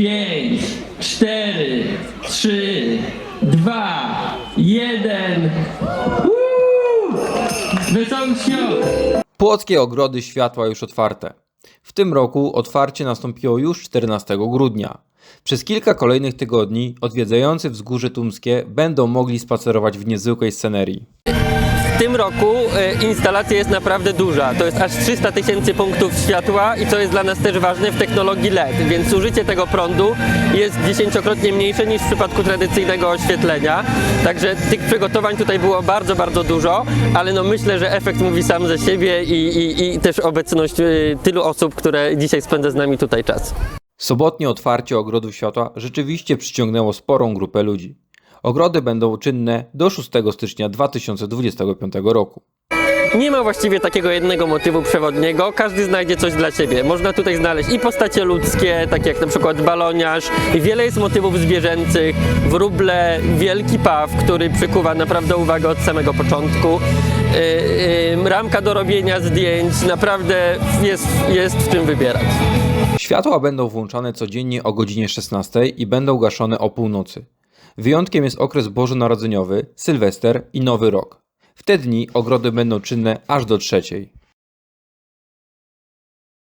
5, 4, 3, 2, 1. Wesołych świąt! Płockie ogrody światła już otwarte. W tym roku otwarcie nastąpiło już 14 grudnia. Przez kilka kolejnych tygodni odwiedzający wzgórze tumskie będą mogli spacerować w niezwykłej scenerii. Tym roku e, instalacja jest naprawdę duża. To jest aż 300 tysięcy punktów światła i co jest dla nas też ważne w technologii LED, więc zużycie tego prądu jest dziesięciokrotnie mniejsze niż w przypadku tradycyjnego oświetlenia. Także tych przygotowań tutaj było bardzo, bardzo dużo, ale no myślę, że efekt mówi sam ze siebie i, i, i też obecność e, tylu osób, które dzisiaj spędza z nami tutaj czas. Sobotnie otwarcie ogrodów światła rzeczywiście przyciągnęło sporą grupę ludzi. Ogrody będą czynne do 6 stycznia 2025 roku. Nie ma właściwie takiego jednego motywu przewodniego, każdy znajdzie coś dla siebie. Można tutaj znaleźć i postacie ludzkie, takie jak na przykład baloniarz, wiele jest motywów zwierzęcych, wróble, wielki paw, który przykuwa naprawdę uwagę od samego początku, yy, yy, ramka do robienia zdjęć, naprawdę jest, jest w czym wybierać. Światła będą włączane codziennie o godzinie 16 i będą gaszone o północy. Wyjątkiem jest okres bożonarodzeniowy, sylwester i nowy rok. W te dni ogrody będą czynne aż do trzeciej.